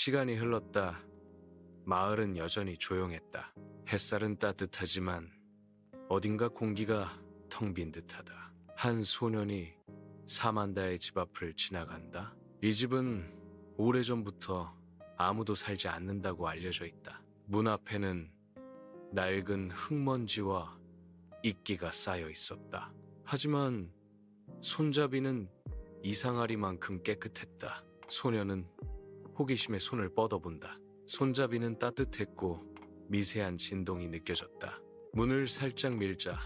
시간이 흘렀다. 마을은 여전히 조용했다. 햇살은 따뜻하지만 어딘가 공기가 텅 빈 듯하다. 한 소년이 사만다의 집 앞을 지나간다. 이 집은 오래전부터 아무도 살지 않는다고 알려져 있다. 문 앞에는 낡은 흙먼지와 이끼가 쌓여 있었다. 하지만 손잡이는 이상하리만큼 깨끗했다. 소녀는 호기심에 손을 뻗어본다. 손잡이는 따뜻했고 미세한 진동이 느껴졌다. 문을 살짝 밀자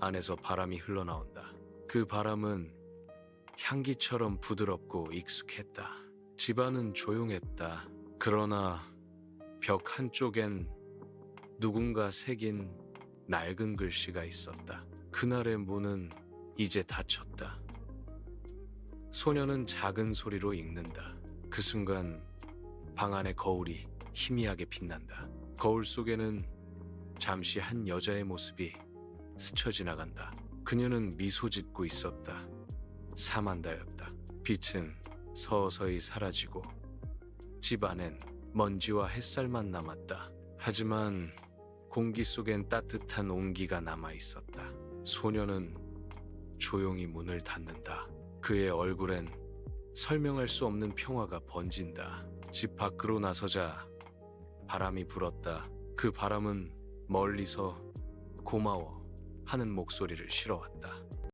안에서 바람이 흘러나온다. 그 바람은 향기처럼 부드럽고 익숙했다. 집안은 조용했다. 그러나 벽 한쪽엔 누군가 새긴 낡은 글씨가 있었다. 그날의 문은 이제 닫혔다. 소녀는 작은 소리로 읽는다. 그 순간 방 안의 거울이 희미하게 빛난다. 거울 속에는 잠시 한 여자의 모습이 스쳐 지나간다. 그녀는 미소 짓고 있었다. 사만다였다. 빛은 서서히 사라지고 집 안엔 먼지와 햇살만 남았다. 하지만 공기 속엔 따뜻한 온기가 남아 있었다. 소녀는 조용히 문을 닫는다. 그의 얼굴엔 설명할 수 없는 평화가 번진다. 집 밖으로 나서자 바람이 불었다. 그 바람은 멀리서 고마워 하는 목소리를 실어왔다.